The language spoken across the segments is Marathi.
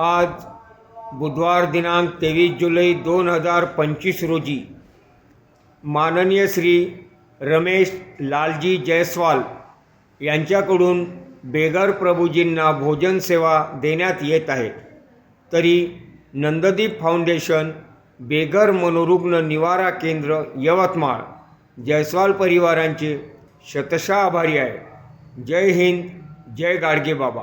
आज बुधवार दिनांक तेवीस जुलै दोन हजार पंचवीस रोजी माननीय श्री रमेश लालजी जयस्वाल यांच्याकडून बेगर प्रभूजींना भोजन सेवा देण्यात येत आहे. तरी नंददीप फाउंडेशन बेगर मनोरुग्ण निवारा केंद्र यवतमाळ जयस्वाल परिवारांचे शतशः आभारी आहे. जय हिंद जय गाडगे बाबा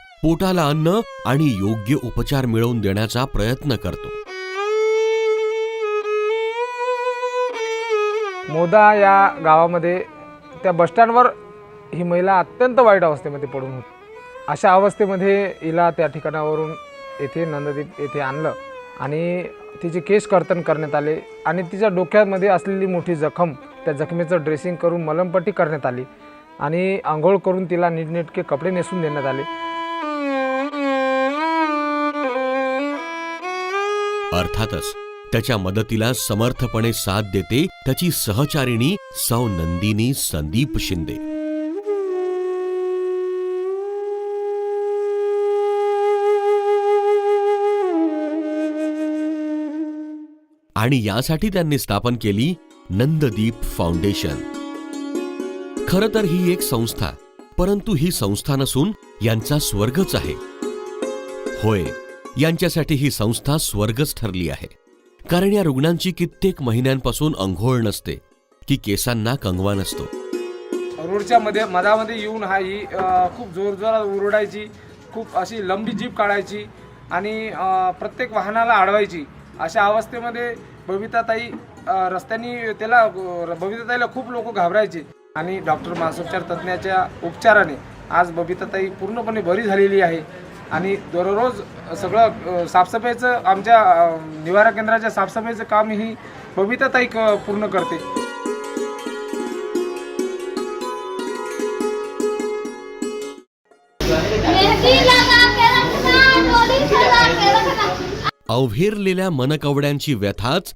पोटाला अन्न आणि योग्य उपचार मिळवून देण्याचा प्रयत्न करतो. मोदा या गावामध्ये त्या बसस्टँडवर ही महिला अत्यंत वाईट अवस्थेमध्ये पडून होती. अशा अवस्थेमध्ये हिला त्या ठिकाणावरून येथे नंददीप येथे आणलं आणि तिचे केस कर्तन करण्यात आले आणि तिच्या डोक्यामध्ये असलेली मोठी जखम त्या जखमेचं ड्रेसिंग करून मलमपट्टी करण्यात आली आणि आंघोळ करून तिला नीटनेटके कपडे नेसून देण्यात आले. अर्थातच त्याच्या मदतीला समर्थपणे साथ देते त्याची सहचारिणी सौ नंदिनी संदीप शिंदे. आणि यासाठी त्यांनी स्थापन केली नंददीप फाउंडेशन. खरं तर ही एक संस्था परंतु ही संस्था नसून यांचा स्वर्गच आहे. होय यांच्यासाठी ही संस्था स्वर्गच ठरली आहे. कारण या रुग्णांची कित्येक महिन्यांपासून अंघोळ नसते की केसांना कंगवा नसतो. रोडच्या मध्ये मधामध्ये येऊन हा ही खूप जोरजोरात ओरडायची खूप अशी लंबी जीप काढायची आणि प्रत्येक वाहनाला अडवायची अशा अवस्थेमध्ये बबिताताई रस्त्यानी त्याला बबिताताईला खूप लोक घाबरायचे. आणि डॉक्टर मानसोपचार तज्ज्ञाच्या उपचाराने आज बबिताताई पूर्णपणे बरी झालेली आहे. आणि दररोज सगळं साफसफाईचं आमच्या निवारा केंद्राच्या साफसफाईचं काम ही बबिताताई पूर्ण करते. अवघेरलेल्या मनकवड्यांची व्यथाच